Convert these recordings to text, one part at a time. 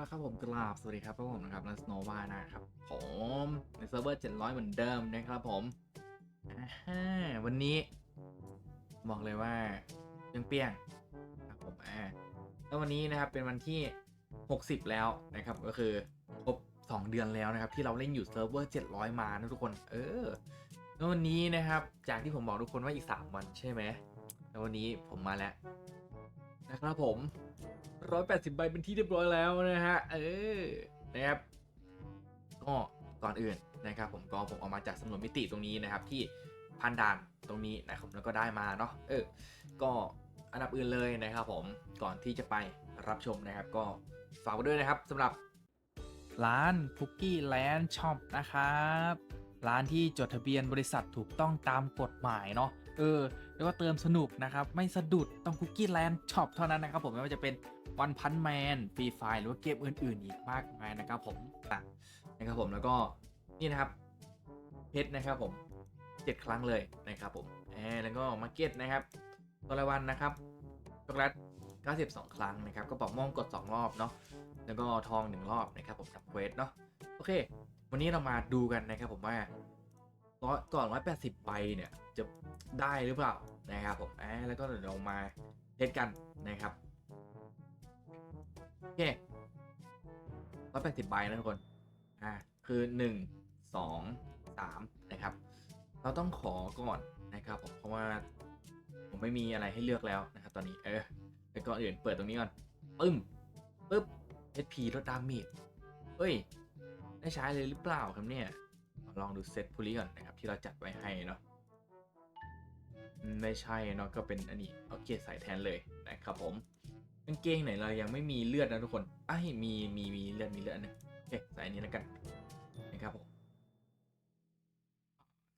ละครับผมกราบสวัสดีครับพวกผมนะครับนัสโนวานะครับผมในเซิร์ฟเวอร์ 700 เหมือนเดิมนะครับผมอ่าวันนี้ บอกเลยว่ายังเปี้ยงครับผมอ่าแล้ววันนี้นะครับเป็นวันที่ 60 แล้วนะครับก็คือครบ 2 เดือนแล้วนะครับ ที่เราเล่นอยู่เซิร์ฟเวอร์ 700 มานะทุกคน เออแล้ววันนี้นะครับ จากที่ผมบอกทุกคนว่าอีก 3 วันใช่ไหมแล้ววันนี้ผมมาแล้วนะครับผม ร้อยแปดสิบใบเป็นที่เรียบร้อยแล้วนะฮะ เออ นะครับ ก็ก่อนอื่นนะครับ ผมก็ผมออกมาจากสำนวนมิติตรงนี้นะครับ ที่พันด่านตรงนี้นะครับแล้วก็ได้มาเนาะ เออ ก็อันดับอื่นเลยนะครับผม ก่อนที่จะไปรับชมนะครับ ก็ฝากไว้ด้วยนะครับสำหรับร้านพุกกี้แลนด์ช็อปนะครับ ร้านที่จดทะเบียนบริษัทถูกต้องตามกฎหมายเนาะเออ แล้วก็เติมสนุกนะครับ ไม่สะดุดต้องคุกกี้แลนด์ช็อปเท่านั้นนะครับผมไม่ว่าจะเป็นวันพันแมนฟรีไฟหรือว่าเกมอื่น ๆ อีกมากมายนะครับผมอะนะครับผมแล้วก็นี่นะครับเพชรนะครับผมเจ็ดครั้งเลยนะครับผมแล้วก็มาร์เก็ตนะครับตัวละวันนะครับช็อกโกแลต92 ครั้งนะครับก็ปอกม่วงกด 2 รอบเนาะแล้วก็ทอง 1 รอบนะครับผมทำเควสเนาะโอเค วันนี้เรามาดูกันนะครับผมว่าร้อยก่อน180ใบเนี่ยจะได้หรือเปล่านะครับผมแอบแล้วก็เดี๋ยวเรามาเทสกันนะครับโอเคร้อยแปดสิบใบนะทุกคนอ่าคือหนึ่งสองสามนะครับ เราต้องขอก่อนนะครับผมเพราะว่าผมไม่มีอะไรให้เลือกแล้วนะครับตอนนี้เออไปก่อนอื่นเปิดตรงนี้ก่อนปึ้มปึ๊บ HP ลดดาเมจเฮ้ย ได้ใช้เลยหรือเปล่าครับเนี่ย ลองดูเซตพูลีก่อนนะครับ ที่เราจัดไว้ให้เนาะไม่ใช่เนาะก็เป็นอันนี้เอาเกียร์ใส่แทนเลยนะครับผมกางเกงไหนเรายังไม่มีเลือดนะทุกคนอ้มีมีมีเลือดมีเลือดนหนึงโอเคใส่อันนี้แล้วกันนะครับผม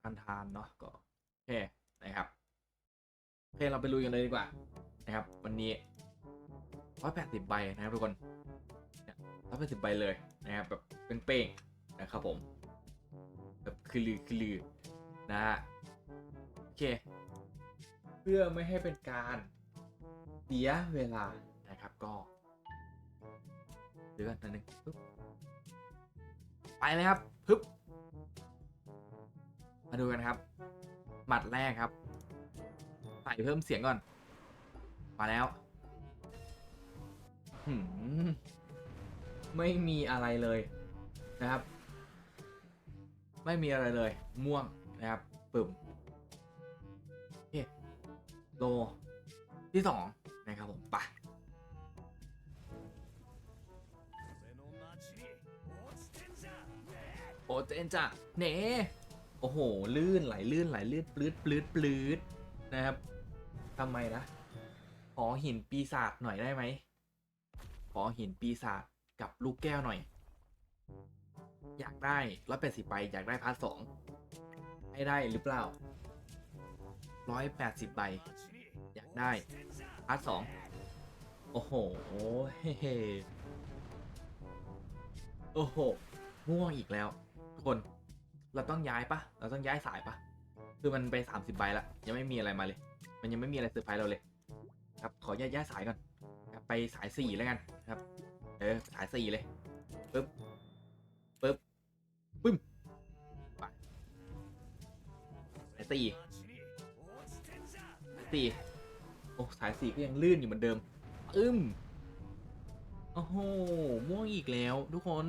ทานทานเนาะก็โอเคนะครับโอเคเราไปลุยกันเลยดีกว่านะครับ วันนี้ร้อยแปดสิบใบนะครับทุกคน ร้อยแปสิบใบเลยนะครับแบบเป้งๆนะครับผมแบบคือลือคือลือนะฮะโอเค เพื่อไม่ให้เป็นการเสียเวลานะครับก็เดี๋ยวกันนิดนึงปึ๊บไปเลยครับพึบมาดูกันครับ หมัดแรกครับ ใส่เพิ่มเสียงก่อน มาแล้วหืม ไม่มีอะไรเลยนะครับ ไม่มีอะไรเลย ม่วงนะครับปึ่มโอเคโลที่สองนะครับผมไปโอเจนจ้ะเน่โอ้โห ลื่นไหลลื่นไหลลื่นปลื้ดปลื้ดปลื้ดนะครับทำไมนะ ขอหินปีศาจหน่อยได้ไหม ขอหินปีศาจ กับลูกแก้วหน่อย อยากได้ร้อยแปดสิบใบอยากได้พาร์ทสองให้ได้หรือเปล่าร้อยแปดสิบใบอยากได้พาร์ทสองโอ้โหเฮ้เโอ้โหม่วงอีกแล้ว ทุกคนเราต้องย้ายปะเราต้องย้ายสายปะคือมันไป30ใบละยังไม่มีอะไรมาเลย มันยังไม่มีอะไรเซอร์ไพรส์เราเลย ครับขอย้ายย้ายสายก่อนไปสายสี่แล้วกันครับ เออสายสี่เลยปึ๊บปึ๊บปึ้มไปสายสี่สี่โอ้สายสีก็ยังลื่นอยู่เหมือนเดิมอึ้มโอ้โหม่วงอีกแล้วทุกคน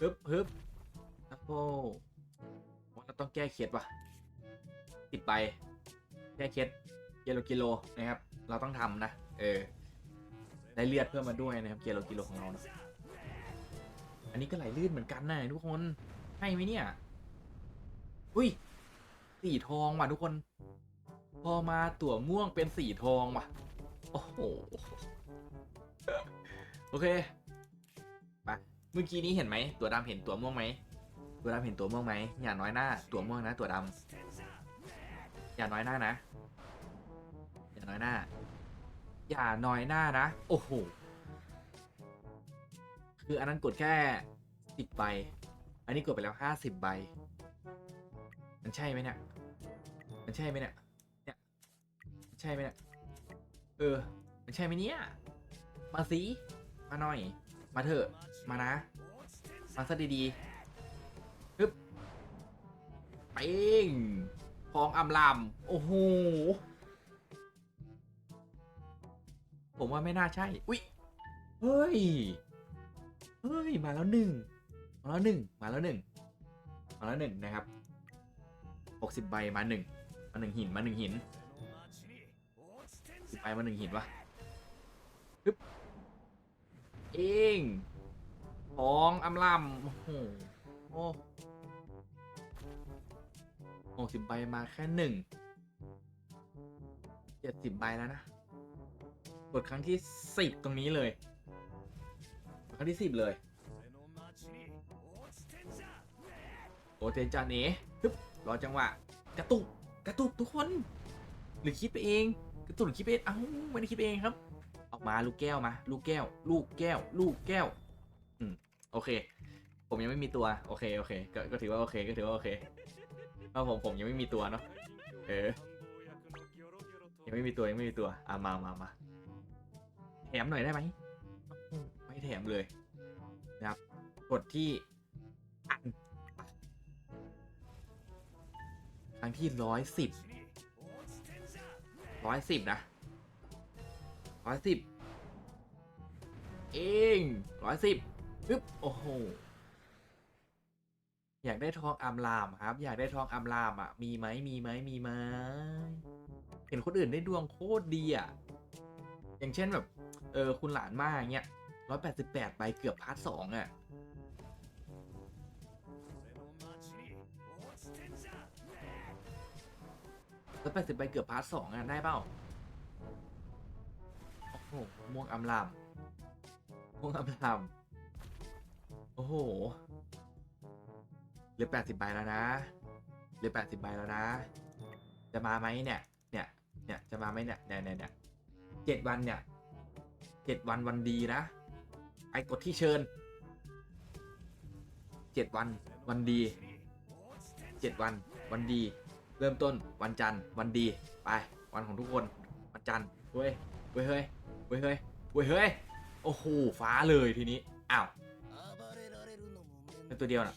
ฮึบฮึบโอ้โหว่าเราต้องแก้เคล็ดว่ะติดไป แก้เคล็ดเกโลกิโลนะครับ เราต้องทำนะ เออ ได้เลือดเพิ่มมาด้วยนะครับเกโลกิโลของเราเนอะอันนี้ก็ไหลลื่นเหมือนกันนะทุกคนให้ไหมเนี่ย อุ้ยสีทองว่ะทุกคน พอมาตั๋วม่วงเป็นสีทองว่ะ โอ้โห โอเคไปเมื่อกี้นี้เห็นไหมตัวดำเห็นตัวม่วงไหมตัวดำเห็นตัวม่วงไหมอย่าน้อยหน้าตัวม่วงนะตัวดำอย่าน้อยหน้านะ อย่าน้อยหน้า อย่าน้อยหน้านะ โอ้โห คืออันนั้นกดแค่สิบใบ อันนี้กดไปแล้วห้าสิบใบ มันใช่ไหมเนี่ย มันใช่ไหมเนี่ย เนี่ยใช่ไหมเนี่ย เออ มันใช่ไหมเนี่ย มาสิ มาหน่อย มาเถอะ มานะ มาซะดีๆปึ๊บเป้งพองอำลำโอ้โห ผมว่าไม่น่าใช่ อุ๊ยเฮ้ย เฮ้ย มาแล้วหนึ่ง มาแล้วหนึ่ง มาแล้วหนึ่ง มาแล้วหนึ่งนะครับหกสิบใบมาหนึ่ง มาหนึ่งหิน มาหนึ่งหินสิบใบมาหนึ่งหินวะปึ๊บเองทองอำลำโอ้โหโอ้หกสิบใบมาแค่หนึ่งเจ็ดสิบใบแล้วนะ กดครั้งที่สิบตรงนี้เลย ครั้งที่สิบเลยโอเทนจานเอ๋ฮึบรอจังหวะ กระตุก กระตุกทุกคน หรือคิดไปเอง กระตุกหรือคิดไปเอง เอ้าไม่ได้คิดเองครับ ออกมาลูกแก้วมา ลูกแก้ว ลูกแก้ว ลูกแก้ว อืม โอเค ผมยังไม่มีตัว โอเค โอเค ก็ถือว่าโอเค ก็ถือว่าโอเคเพราะผม ผมยังไม่มีตัวเนาะ เออ ยังไม่มีตัว ยังไม่มีตัว อะมามามา ถมหน่อยได้ไหมไม่แถมเลยนะครับ กดที่อันครั้งที่ร้อยสิบร้อยสิบนะร้อยสิบเองร้อยสิบปึ๊บโอ้โหอยากได้ทองอามลามครับ อยากได้ทองอามลามอะ มีไหมมีไหมมีไหมเห็นคนอื่นได้ดวงโคตรดีอะ อย่างเช่นแบบ เออคุณหลานมากเงี้ยร้อยแปดสิบแปดใบเกือบพาร์ทสองอะร้อยแปดสิบใบเกือบพาร์ทสองอะได้เปล่าโอ้โหม่วงอำลามม่วงอำลามโอ้โหเหลือแปดสิบใบแล้วนะเหลือแปดสิบใบแล้วนะ จะมาไหมเนี่ย เนี่ย เนี่ย จะมาไหมเนี่ย เนี่ยเนี่ยเจ็ดวันเนี่ย เจ็ดวันวันดีนะไอ้กดที่เชิญเจ็ดวันวันดีเจ็ดวันวันดี เริ่มต้นวันจันทร์วันดีไปวันของทุกคนวันจันทร์เว้ยเว้ยเฮ้ยเว้ยเฮ้ยเว้ยเฮ้ยโอ้โหฟ้าเลยทีนี้อ้าวเป็นตัวเดียวน่ะ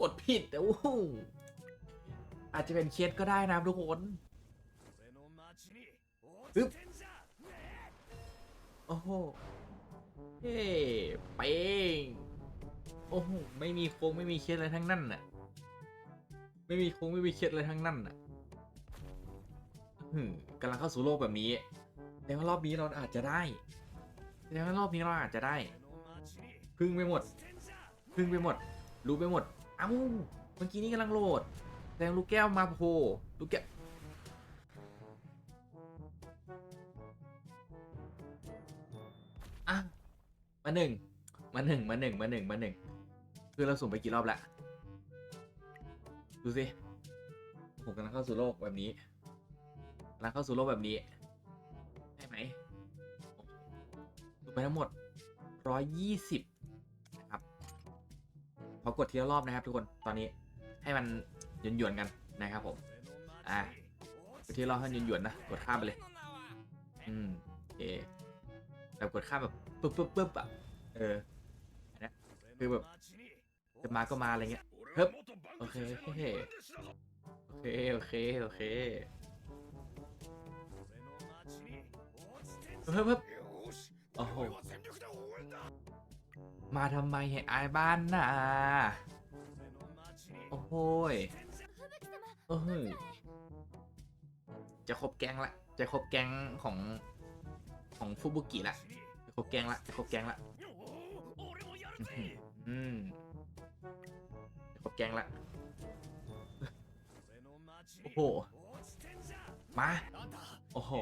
กดผิดแต่โอ้อาจจะเป็นเคสก็ได้นะทุกคนปึ๊บ โอ้โห เฮ้เป้งโอ้โห ไม่มีโค้งไม่มีเคสอะไรทั้งนั้นน่ะ ไม่มีโค้งไม่มีเคสอะไรทั้งนั้นน่ะหือกำลังเข้าสู่โลกแบบนี้แสดงว่ารอบนี้เราอาจจะได้แสดงว่ารอบนี้เราอาจจะได้ พึ่งไปหมด พึ่งไปหมด รู้ไปหมด เอ้า เมื่อกี้นี้กำลังโหลดแสดงลูกแก้วมาโผล่ลูกแก้ว มาหนึ่งมาหนึ่งมาหนึ่งมาหนึ่งมาหนึ่งคือเราสุ่มไปกี่รอบละดูสิผมกำลังเข้าสู่โลกแบบนี้กำลังเข้าสู่โลกแบบนี้ใช่ไหมสุ่มไปทั้งหมดร้อยยี่สิบนะครับขอกดทีละรอบนะครับทุกคนตอนนี้ให้มันหยวนๆกันนะครับผมอะกดทีละรอบให้หยวนๆนะกดข้ามไปเลยอืมโอเค แบบกดข้ามแบบปึ๊บปึ๊บปึ๊บอะเอออันเนี้คือแบบจะมาก็มาอะไรเงี้ยเฮ้ยโอเคโอเคโอเคโอเคโอเคเฮ้ยเฮ้ยโอ้โหมาทำไมให้อายบ้านน่ะโอ้โหโอ้โหจะครบแก๊งละ จะครบแก๊งของ ของฟูบุกิละจะครบแกงละจะครบแกงละอื้อหืออืมจะครบแกงละโอ้โหมา โอ้โห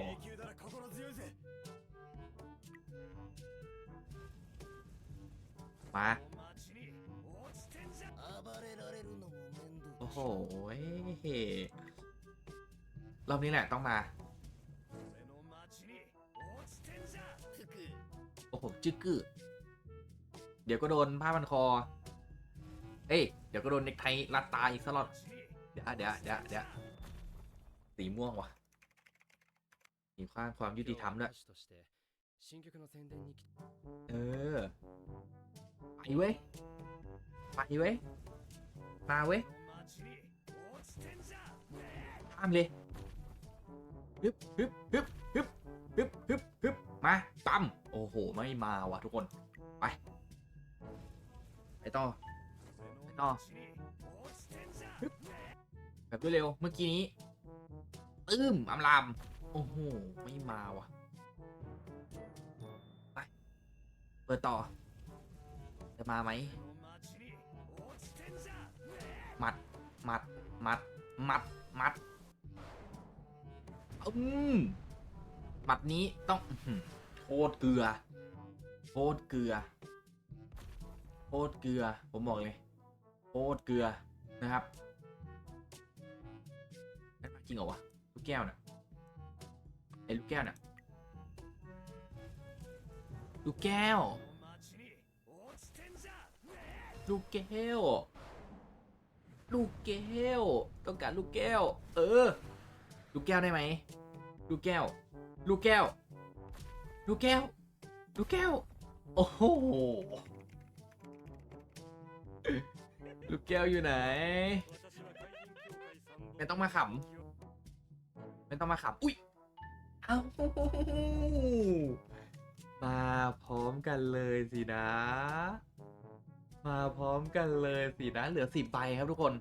มาโอ้โหรอบนี้แหละต้องมา โหจึกกือเดี๋ยวก็โดนผ้าพันคอ เอ้ย เดี๋ยวก็โดนเน็กไทรัดตาอีกสลอดเดี๋ยวเดี๋ยวเดี๋ยวเดี๋ยวสีม่วงว่ะมีข้างความยุติธรรมด้วยเออไปเว้ยไปเว้ยมาเว้ยข้ามเลยฮึบฮึบฮึบฮึบฮึบฮึบฮึบ มาปั๊มโอ้โห ไม่มาว่ะทุกคน ไป ไปต่อไปต่อฮึบแบบรวดเร็วเมื่อกี้นี้ตึ้มอำลาม โอ้โห ไม่มาว่ะ ไป เปิดต่อ จะมาไหมหมัดหมัดหมัดหมัดหมัดอืม หมัดนี้ต้องโคตรเกลือโคตรเกลือโคตรเกลือ ผมบอกเลยโคตรเกลือนะครับนั่นจริงเหรอวะลูกแก้วนี่ยไอ้ลูกแก้วนี่ยลูกแก้ว ลูกแก้ว ลูกแก้ว ต้องการลูกแก้ว เออ ลูกแก้วได้ไหม ลูกแก้ว ลูกแก้ว ลูกแก้ว ลูกแก้ว โอ้โห ลูกแก้วอยู่ไหน ไม่ต้องมาขำ ไม่ต้องมาขำ อุ้ย เอ้ามาพร้อมกันเลยสินะ มาพร้อมกันเลยสินะ เหลือสิบใบครับทุกคน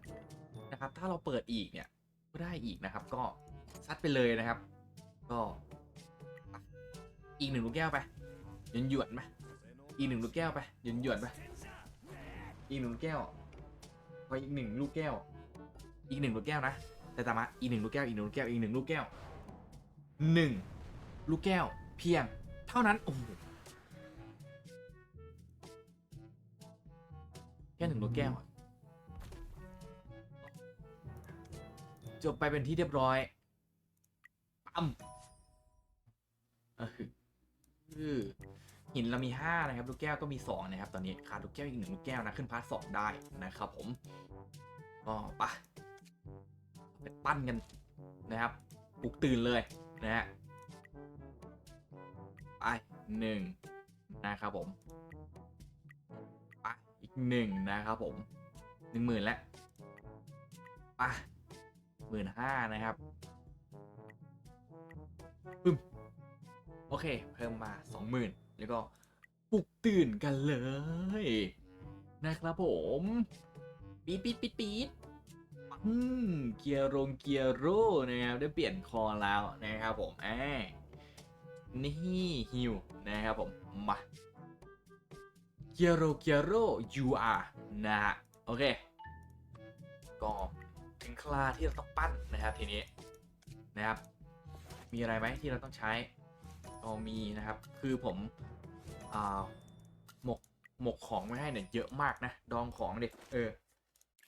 นะครับ ถ้าเราเปิดอีกเนี่ย ก็ได้อีกนะครับ ก็ซัดไปเลยนะครับ ก็ อีกหนึ่งลูกแก้วไปหยวนหยวนๆไปอีกหนึ่งลูกแก้วไปหยวนหยวนไปอีกหนึ่งลูกแก้วพออีกหนึ่งลูกแก้ว อีกหนึ่งลูกแก้วนะแต่ตามาอีกหนึ่งลูกแก้วอีกหนึ่งลูกแก้วอีกหนึ่งลูกแก้วหนึ่งลูกแก้วเพียง เท่านั้นโอ้โหแค่หนึ่งลูกแก้วจบไปเป็นที่เรียบร้อยปั๊มเออือหินเรามีห้านะครับ ลูกแก้วก็มีสองนะครับ ตอนนี้ขาดลูกแก้วอีกหนึ่งลูกแก้วนะ ขึ้นพาร์ทสองได้นะครับผมก็ไปะไปปั้นกันนะครับปลุกตื่นเลยนะฮะไปหนึ่งนะครับผมไปอีกหนึ่งนะครับผมหนึ่งหมื่นแล้วไปหมื่นห้านะครับปึ้ม โอเค เพิ่มมาสองหมื่นแล้วก็ปลุกตื่นกันเลย นะครับผมปี๊ดปี๊ดปี๊ดปี๊ดอืมเกียร์รงเกียร์โร่นะครับได้เปลี่ยนคอแล้วนะครับผมแอบนี่ฮิวนะครับผมมาเกียร์โรเกียร์โร you are นะฮะโอเค ก็ถึงคลาที่เราต้องปั้นนะครับทีนี้นะครับ มีอะไรไหมที่เราต้องใช้ ก็มีนะครับ คือผมอ่าหมกหมกของไว้ให้เนี่ยเยอะมากนะ ดองของเด็กเออ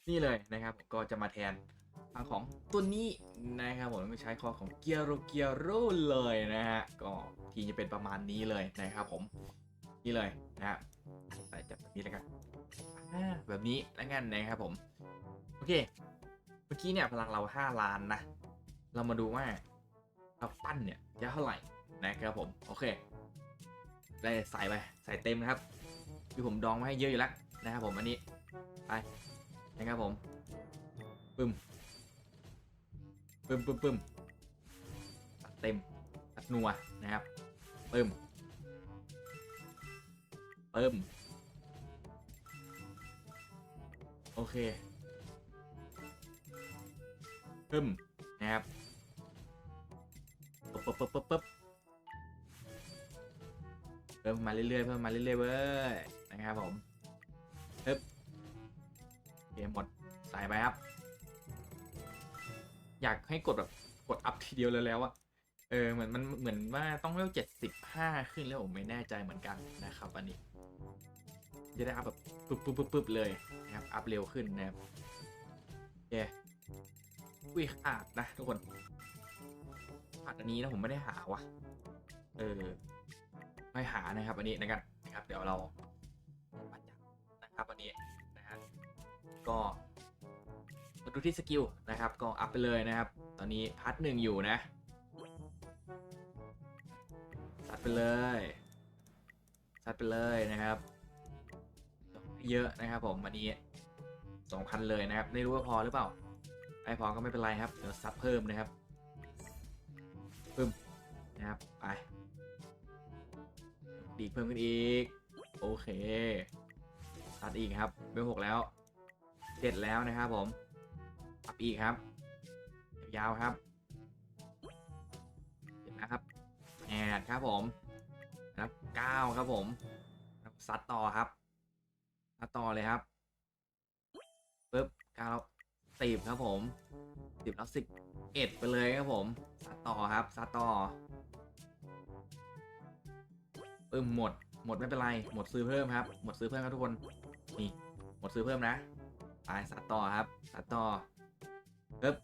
นี่เลยนะครับผมก็จะมาแทนทางของตัวนี้นะครับผมก็ใช้คอของเกียร์โรเกียโรเลยนะฮะก็ทีจะเป็นประมาณนี้เลยนะครับผมนี่เลยนะครับใส่จับแบบนี้แล้วกันแบบนี้แล้วกันนะครับผมโอเคเมื่อกี้เนี่ยพลังเรา 5 ล้านนะ เรามาดูว่าเราปั้นเนี่ยจะเท่าไหร่ นะครับผม โอเค ได้ใส่ไป ใส่เต็มนะครับ คือผมดองไว้ให้เยอะอยู่แล้วนะครับผมอันนี้ ไป นะครับผม ปึ้ม ปึ้มปึ้มปึ้มตัดเต็มตัดนัวนะครับ ปึ้ม ปึ้ม โอเค ปึ้ม นะครับปึ๊บปึ๊บปึ๊บปึ๊บปึ๊บ เพิ่มมาเรื่อยๆเพิ่มมาเรื่อยๆเว้ยนะครับผมปึ๊บเกมหมดใส่ไปครับ อยากให้กดแบบกดอัพทีเดียวเลยแล้วอะเออเหมือนมันเหมือนว่าต้องเร็วเจ็ดสิบห้าขึ้นแล้วผมไม่แน่ใจเหมือนกันนะครับอันนี้ จะได้อัพแบบปึ๊บปึ๊บปึ๊บปึ๊บเลยนะครับอัพเร็วขึ้นนะครับโอเคอุ้ยขาดนะทุกคนขาดอันนี้นะผมไม่ได้หาว่ะ เออ ไม่หานะครับอันนี้นะครับนะครับ เดี๋ยวเรามาจับนะครับอันนี้นะฮะก็มาดูที่สกิลนะครับ ก็อัพไปเลยนะครับ ตอนนี้พาร์ทหนึ่งอยู่นะตัดไปเลยซัดไปเลยนะครับ เยอะนะครับผมวันนี้สองพันเลยนะครับ ไม่รู้ว่าพอหรือเปล่าไอพอก็ไม่เป็นไรครับเดี๋ยวซับเพิ่มนะครับเพิ่มนะครับไป ดีกเพิ่มขึ้นอีก โอเค ตัดอีกครับเบลหกแล้วเจ็ดแล้วนะครับผมตับอีกครับ ยาวครับเจ็ดนะครับแอดครับผมนะครับเก้าครับผมนะครับซัดต่อครับซัดต่อเลยครับปึ๊บเก้าสิบครับผมสิบแล้วสิบเอ็ดไปเลยครับผมซัดต่อครับซัดต่อ ปึ้มหมด หมดไม่เป็นไร หมดซื้อเพิ่มครับ หมดซื้อเพิ่มครับทุกคน นี่ หมดซื้อเพิ่มนะ ไปสัดต่อครับ สัดต่อปึ๊บ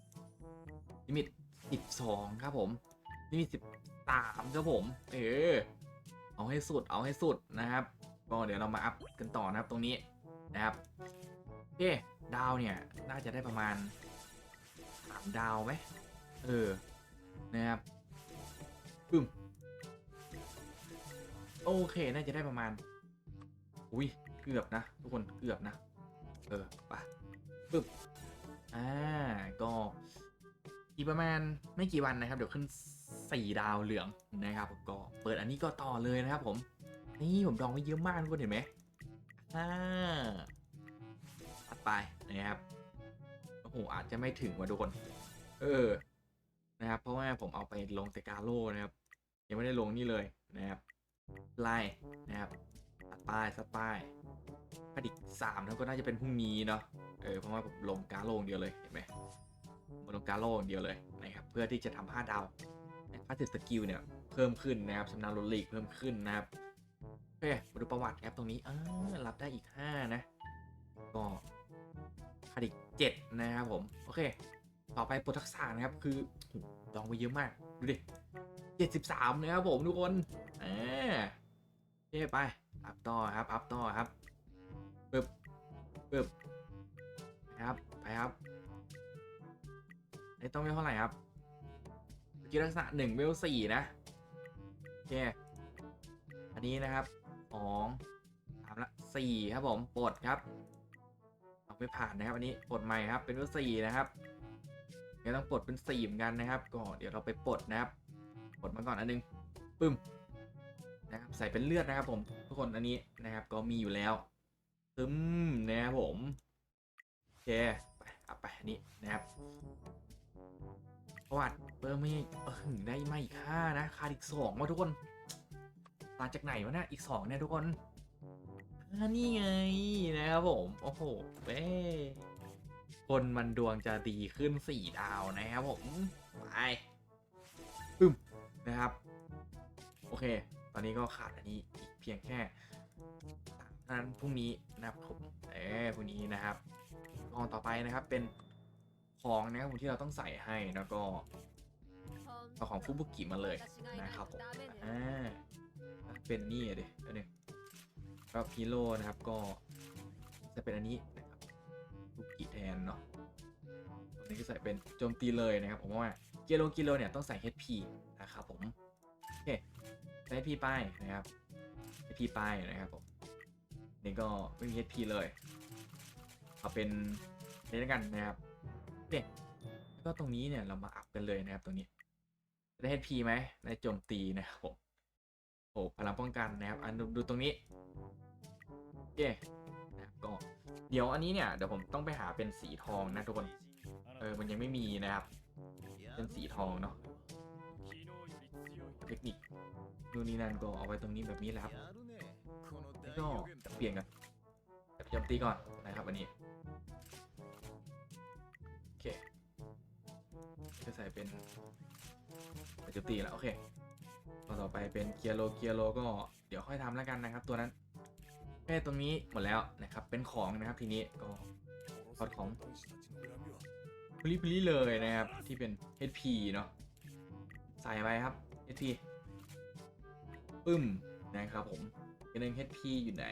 ลิมิตสิบสองครับผม ลิมิตสิบสามครับผม เออ เอาให้สุด เอาให้สุดนะครับ ก็เดี๋ยวเรามาอัพกันต่อนะครับตรงนี้นะครับโอเคดาวเนี่ย น่าจะได้ประมาณสามดาวไหมเออ นะครับปึ้ม โอเค น่าจะได้ประมาณ อุ้ย เกือบนะ ทุกคน เกือบนะ เออไปปึ๊บ อ่า ก็อีกประมาณไม่กี่วันนะครับ เดี๋ยวขึ้นสี่ดาวเหลืองนะครับผมก็เปิดอันนี้ก็ต่อเลยนะครับผม นี่ผมดองไว้เยอะมากทุกคนเห็นไหมอ่าตัดไปนะครับ โอ้โห อาจจะไม่ถึงว่ะทุกคน เออ นะครับ เพราะว่าผมเอาไปลงแต่กาโลนะครับ ยังไม่ได้ลงนี่เลยนะครับ ไล่นะครับสัดป้ายสัดป้ายผดิกสามแล้วก็น่าจะเป็นพรุ่งนี้เนาะเออเพราะว่าผมลงกาโลงเดียวเลยเห็นไหมผมลงกาโลงเดียวเลยนะครับเพื่อที่จะทำห้าดาวค่าติสกิลเนี่ยเพิ่มขึ้นนะครับชำนาญโรลีกเพิ่มขึ้นนะครับโอเคมาดูประวัติแอปตรงนี้อ่ารับได้อีก 5 นะ ก็คาดิก7นะครับผม โอเค ต่อไปปลดทักษะนะครับ คือโหดองไปเยอะมาก ดูดิ 73นะครับผมทุกคนเอ่าโอเคไป อัพต่อครับ อัพต่อครับปึ๊บปึ๊บนะครับ ไปครับไอ้ต้องเวลเท่าไหร่ครับกิลักษะ1เวล4นะ โอเค อันนี้นะครับสองสามละสี่ครับผม ปลดครับเอาไม่ผ่านนะครับ อันนี้ปลดใหม่ครับ เป็นเวลสี่นะครับเดี๋ยวต้องปลดเป็นสี่เหมือนกันนะครับ ก็เดี๋ยวเราไปปลดนะครับ ดมาก่อนอันนึงปึ้มนะครับใส่เป็นเลือดนะครับผมทุกคนอันนี้นะครับก็มีอยู่แล้วซึมนะครับผมโอเคไปเอาไปอันนี้นะครับประวัติเพิ่มไม่เออได้มาอีกห้านะขาดอีกสองว่ะทุกคนมาจากไหนวะเนะอีกสองเนี่ยทุกคนนี่ไงนะครับผมโอ้โหเว้คนมันดวงจะดีขึ้นสี่ดาวนะครับผมไปปึ้ม นะครับ โอเค ตอนนี้ก็ขาดอันนี้อีกเพียงแค่นั้นพรุ่งนี้นะครับผมเออพรุ่งนี้นะครับกองต่อไปนะครับเป็นของนะครับผมที่เราต้องใส่ให้แล้วก็เอาของฟุบุกิมาเลยนะครับผมอ่าเป็นนี่อะดิอันนี้ก็พิโลนะครับก็จะเป็นอันนี้นะครับฟุบุกิแทนเนาะตัวนี้ก็ใส่เป็นโจมตีเลยนะครับผมว่า กิโลกิโลเนี่ยต้องใส่ HP นะครับผม โอเคใส่ HP ไปนะครับ HP ไปนะครับผม นี่ก็ไม่มี HP เลยเอาเป็นนี่แล้วกันนะครับเด็กแล้วก็ตรงนี้เนี่ยเรามาอัพกันเลยนะครับตรงนี้ได้ HP ไหมได้โจมตีนะครับผมโอ้พลังป้องกันนะครับอันดูดูตรงนี้โอเคนะครับก็เดี๋ยวอันนี้เนี่ยเดี๋ยวผมต้องไปหาเป็นสีทองนะทุกคนเออมันยังไม่มีนะครับ เป็นสีทองเนาะเทคนิคนู่นนี่นั่นก็เอาไว้ตรงนี้แบบนี้แหละครับแล้วก็เปลี่ยนกันจะโจมตีก่อนนะครับอันนี้โอเคจะใส่เป็นโจมตีแล้วโอเคต่อต่อไปเป็นเกียร์โลเกียร์โลก็เดี๋ยวค่อยทำแล้วกันนะครับ ตัวนั้นแค่ตรงนี้หมดแล้วนะครับเป็นของนะครับทีนี้ก็พอดของ พลิพลิเลยนะครับ ที่เป็น HP เนาะใส่ไปครับ HP ปึ้มนะครับผมอีกหนึ่ง HP อยู่ไหน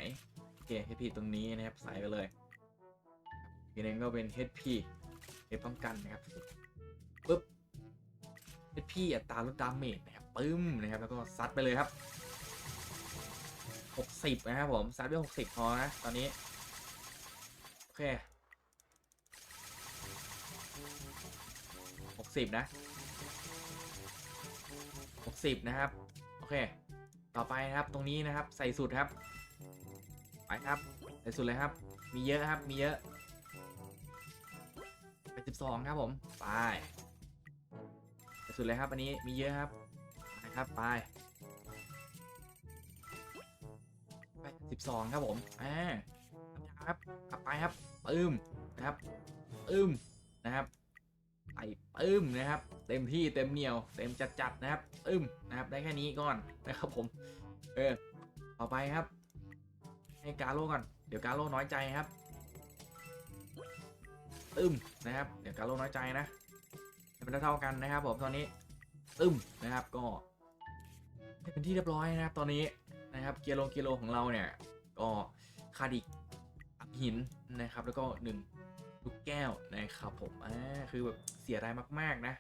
โอเค HP ตรงนี้นะครับใส่ไปเลยอีกหนึ่งก็เป็น HP เอป้องกันนะครับปึ๊บ HP อัตราลดดาเมจนะครับปึ้มนะครับแล้วก็ซัดไปเลยครับหกสิบนะครับผมซัดด้วยหกสิบพอนะตอนนี้โอเค หกสิบนะหกสิบนะครับ โอเค ต่อไปนะครับตรงนี้นะครับใส่สุดครับ ไปครับ ใส่สุดเลยครับ มีเยอะครับ มีเยอะไปสิบสองครับผม ไป ใส่สุดเลยครับ อันนี้มีเยอะครับ ไปครับ ไปไปสิบสองครับผมอ่าครับขับไปครับ ปึ้มนะครับ ปึ้มนะครับ ไปปึ้มนะครับ เต็มที่เต็มเหนียว เต็มจัดๆนะครับปึ้มนะครับได้แค่นี้ก่อนนะครับผม เออ ต่อไปครับ ให้กาโลก่อน เดี๋ยวกาโลน้อยใจครับตึมนะครับ เดี๋ยวกาโลน้อยใจนะให้มันเท่ากันนะครับผมตอนนี้ตึมนะครับก็เป็นที่เรียบร้อยนะครับ ตอนนี้นะครับเกียร์ลงเกียร์โลของเราเนี่ย ก็คาดิกอัพหินนะครับ แล้วก็หนึ่ง ลูกแก้วนะครับผมอ่าคือแบบเสียดายมาก ๆ นะ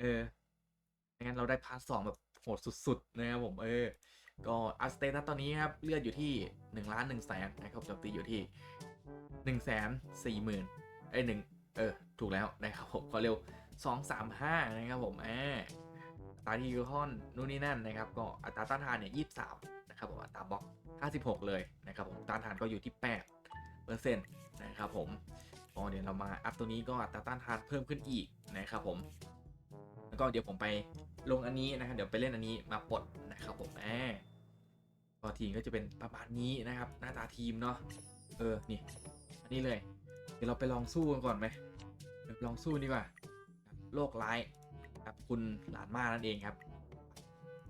เอองั้นเราได้พาร์ทสองแบบโหดสุด ๆ นะครับผมเออ ก็อัสเตตัสตอนนี้ครับเลือดอยู่ที่1ล้าน1แสนนะครับจมตีอยู่ที่1แสนสี่หมื่นไอ้หนึ่งเออ ถูกแล้วนะครับผมขอเร็ว 2 3 5 นะครับผมอ่าอัตาที่ยูคอนนู่นนี่นั่นนะครับ ก็อัตราต้านทานเนี่ย23นะครับผมอัตราบล็อก 56 เลยนะครับผมต้านทานก็อยู่ที่8เปอร์เซ็นต์นะครับผม ก็เดี๋ยวเรามาอัพตัวนี้ก็อัตราต้านทานเพิ่มขึ้นอีกนะครับผม แล้วก็เดี๋ยวผมไปลงอันนี้นะครับเดี๋ยวไปเล่นอันนี้มาปลดนะครับผมแอบก็ทีมก็จะเป็นประมาณนี้นะครับ หน้าตาทีมเนาะเออนี่อันนี้เลย เดี๋ยวเราไปลองสู้กันก่อนไหมลองสู้ดีกว่าโลกร้ายกับคุณหลานมานั่นเองครับ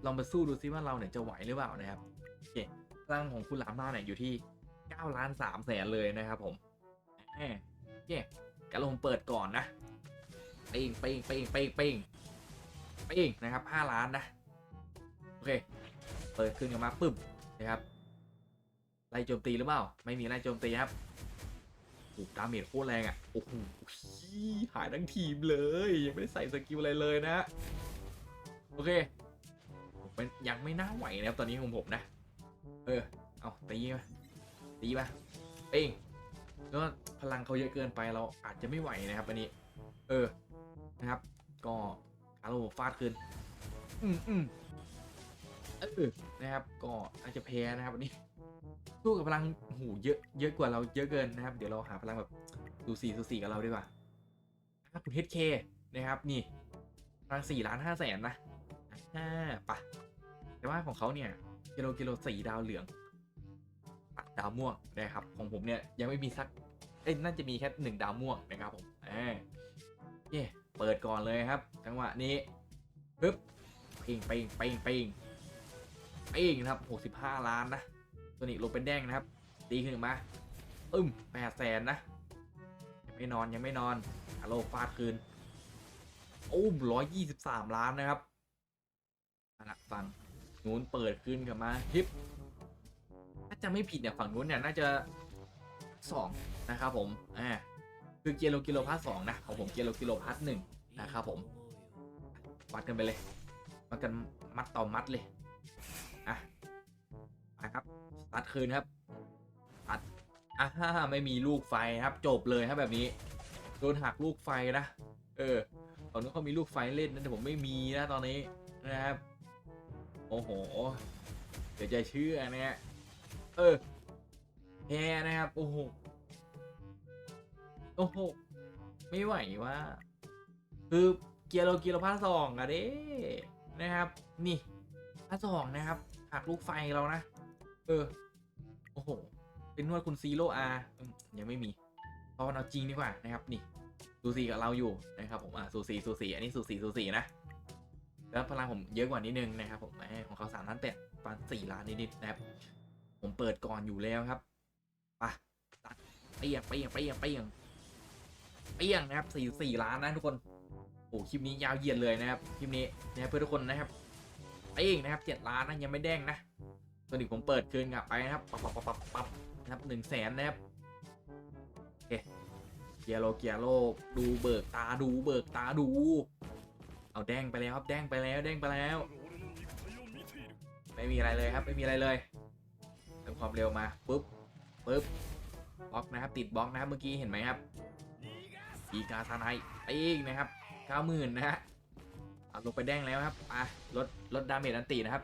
ลองไปสู้ดูซิว่าเราเนี่ยจะไหวหรือเปล่านะครับโอเคพลังของคุณหลานมาเนี่ยอยู่ที่9ล้าน3แสนเลยนะครับผมแหม เคกระลงเปิดก่อนนะเป้งเป้งเป้งเป้งเป้งปเองนะครับ5ล้านนะ โอเค เปิดขึ้นกันมาปึ๊บนะครับไล่โจมตีหรือเปล่า ไม่มีไล่โจมตีครับโอ้ดาเมจโคตรแรงอะ โอ้โหหายทั้งทีมเลย ยังไม่ได้ใส่สกิลอะไรเลยนะ โอเคมเป็นยังไม่น่าไหวนะครับตอนนี้ของผมนะ เออ เอาตีมาตีมาเป้ง ก็พลังเขาเยอะเกินไปเราอาจจะไม่ไหวนะครับอันนี้ เออนะครับ ก็อาโลฟาดขึ้นอืมอืมเออนะครับ ก็อาจจะแพ้นะครับวันนี้สู้กับพลังหูเยอะเยอะกว่าเราเยอะเกินนะครับ เดี๋ยวเราหาพลังแบบสูสีสูสีกับเราดีกว่าอะคุณเฮดเคนะครับนี่พลังสี่ล้านห้าแสนนะอ่าปะแต่ว่าของเขาเนี่ยกิโลกิโลสี่ดาวเหลืองดาวม่วงนะครับ ของผมเนี่ยยังไม่มีสัก เอ้ยน่าจะมีแค่หนึ่งดาวม่วงนะครับผมอ่าเย่เปิดก่อนเลยครับ จังหวะนี้ปึ๊บปิงปิงปิงปิงปิงนะครับ 65 ล้านนะ ตัวนี้ลงเป็นแดงนะครับ ตีขึ้นมาอึ้มแปดแสนนะ ยังไม่นอนยังไม่นอนฮัลโหลฟาดคืนอุ้ม123ล้านนะครับอนะฝั่งนู้นเปิดขึ้นกลับมาฮิปถ้าจะไม่ผิดเนี่ยฝั่งนู้นเนี่ยน่าจะ สองนะครับผมอ่าคือเกียร์โลกิโลพาร์ทสองนะของผมเกียร์โลกิโลพาร์ทหนึ่งนะครับผมวัดกันไปเลยวัดกันมัดต่อมัดเลยอะไปครับตัดคืนครับตัดอะฮ่าไม่มีลูกไฟครับ จบเลยครับแบบนี้โดนหักลูกไฟนะเออตอนนี้เขามีลูกไฟเล่นนะแต่ผมไม่มีนะตอนนี้นะครับโอ้โหเดี๋ยวจะเชื่อนะฮะเออ แพ้นะครับ โอ้โห โอ้โห ไม่ไหวว่า คือเกียร์โลเกียร์โลพาสองอะเด้นะครับ นี่พาสองนะครับหักลูกไฟเรานะ เออ โอ้โห เป็นนวดคุณซีโร่อาร์ยังไม่มีเพราะเอาจริงดีกว่านะครับ นี่สูสีกับเราอยู่นะครับ ผมอะสูสีสูสีอันนี้สูสีสูสีนะแล้วพลังผมเยอะกว่านิดนึงนะครับ ผมแหมของเขาสามล้านแปดประมาณสี่ล้านนิดๆนะครับ ผมเปิดก่อนอยู่แล้วครับ ปตัดเปียงเปียงเปียงเปียงเปียงนะครับสี่สี่ล้านนะทุกคนโอ้คลิปนี้ยาวเหยียดเลยนะครับคลิปนี้นะครับเพื่อทุกคนนะครับเปียงนะครับเจ็ดล้านนะยังไม่แดงนะส่วนอีกผมเปิดคืนกลับไปนะครับปับปับปับปับปับนะครับหนึ่งแสนนะครับโอเคเกียร์โลเกียร์โลดูเบิกตาดูเบิกตาดู เอาแดงไปแล้วครับแดงไปแล้วแดงไปแล้ว ไม่มีอะไรเลยครับไม่มีอะไรเลยเติมความเร็วมาปุ๊บ ปุ๊บบล็อกนะครับ ติดบล็อกนะครับเมื่อกี้เห็นไหมครับอีกาทนายตีอีกนะครับเก้าหมื่นนะฮะเอาลงไปแดงแล้วครับอะลดลดดาเมจอันตีนะครับ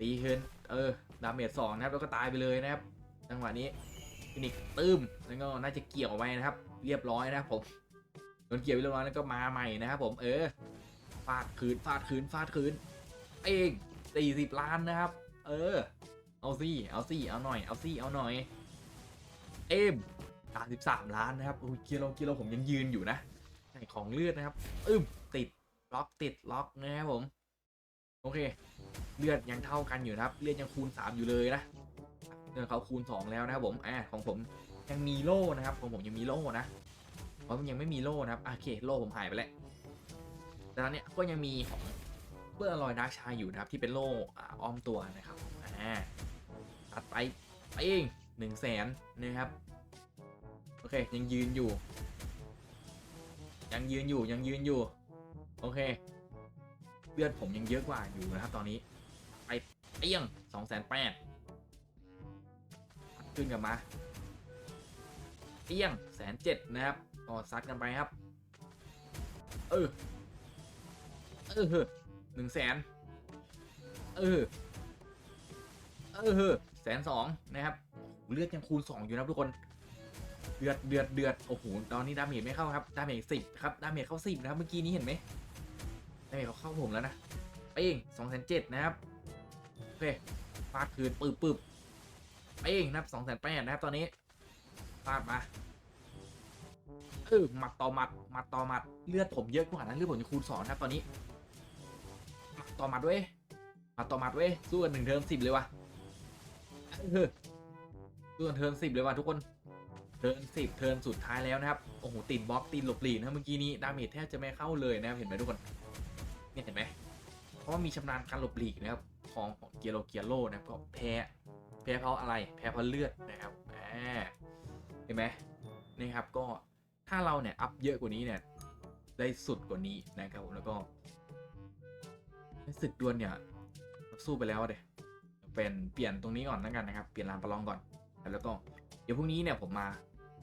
ตีขึ้นเออดาเมจสองนะครับแล้วก็ตายไปเลยนะครับจังหวะนี้ฟินิกตื้มแล้วก็น่าจะเกี่ยวไปนะครับ เรียบร้อยนะครับผมโดนเกี่ยวไปเรียบร้อยแล้วก็มาใหม่นะครับผมเออฟาดคืนฟาดคืนฟาดคืนเองสี่สิบล้านนะครับ เออ เอาสิเอาสิเอาหน่อย เอาสิเอาหน่อย เอ็มสามสิบสามล้านนะครับโอ้ยกิโลกิโลผมยังยืนอยู่นะใส่ของเลือดนะครับอึมติดล็อกติดล็อกนะครับผม โอเค เลือดยังเท่ากันอยู่นะครับ เลือดยังคูณ3อยู่เลยนะเลือดเขาคูณ2แล้วนะครับผมอ่าของผมยังมีโล่นะครับของผมยังมีโล่นะเพราะมันยังไม่มีโล่นะครับโอเคโล่ผมหายไปแล้วแต่ตอนเนี้ยก็ยังมีของเพื่อลอยดาร์กชายอยู่นะครับที่เป็นโล่อ้อมตัวนะครับ อ่าตัดไปไปเองหนึ่งแสนนะครับ โอเค ยังยืนอยู่ ยังยืนอยู่ยังยืนอยู่ โอเค เลือดผมยังเยอะกว่าอยู่นะครับตอนนี้ ไปเปี้ยงสองแสนแปดขึ้นกลับมาเปี้ยงแสนเจ็ดนะครับก็ซัดกันไปครับ เออ เออหนึ่งแสนเออ เออแสนสองนะครับเลือดยังคูณสองอยู่นะทุกคนเดือดเดือดเดือดโอ้โหตอนนี้ดาเมจไม่เข้าครับดาเมจสิบครับดาเมจเข้าสิบนะครับเมื่อกี้นี้เห็นไหมดาเมจเขาเข้าผมแล้วนะเป้งสองแสนเจ็ดนะครับโอเคฟาดคืนปืบปืบเป้งนับสองแสนแปดนะครับตอนนี้ฟาดมาเออหมัดต่อหมัดหมัดต่อหมัดเลือดผมเยอะกว่านะเลือดผมจะคูณสองนะครับตอนนี้หมัดต่อหมัดเว้ยหมัดต่อหมัดเว้ยสู้กันหนึ่งเทิร์นสิบเลยว่ะ สู้กันเทิร์นสิบเลยว่ะทุกคนเทิร์นสิบเทิร์นสุดท้ายแล้วนะครับโอ้โหติดบล็อกติดหลบหลีกนะเมื่อกี้นี้ดาเมจแทบจะไม่เข้าเลยนะครับเห็นไหมทุกคนเนี่ยเห็นไหมเพราะมีชำนาญการหลบหลีกนะครับของของเกียร์โรเกียร์โรนะครับก็แพ้แพ้เพราะอะไรแพ้เพราะเลือดนะครับอ่าเห็นไหมนี่ครับก็ถ้าเราเนี่ยอัพเยอะกว่านี้เนี่ยได้สุดกว่านี้นะครับผมแล้วก็ในศึกดวลเนี่ยสู้ไปแล้วเดย เป็นเปลี่ยนตรงนี้ก่อนแล้วกันนะครับ เปลี่ยนลานประลองก่อน แล้วก็เดี๋ยวพรุ่งนี้เนี่ยผมมา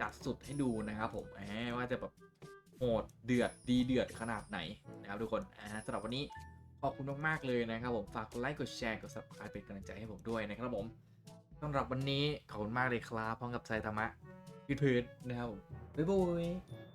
จัดสุดให้ดูนะครับผมแหมว่าจะแบบโหดเดือดดีเดือดขนาดไหนนะครับทุกคนสำหรับวันนี้ขอบคุณมากๆเลยนะครับผมฝากกดไลค์กดแชร์กด subscribe เป็นกำลังใจให้ผมด้วยนะครับผมสำหรับวันนี้ขอบคุณมากเลยครับพร้อมกับไซตามะยืดพื้นนะครับผมบ๊ายบาย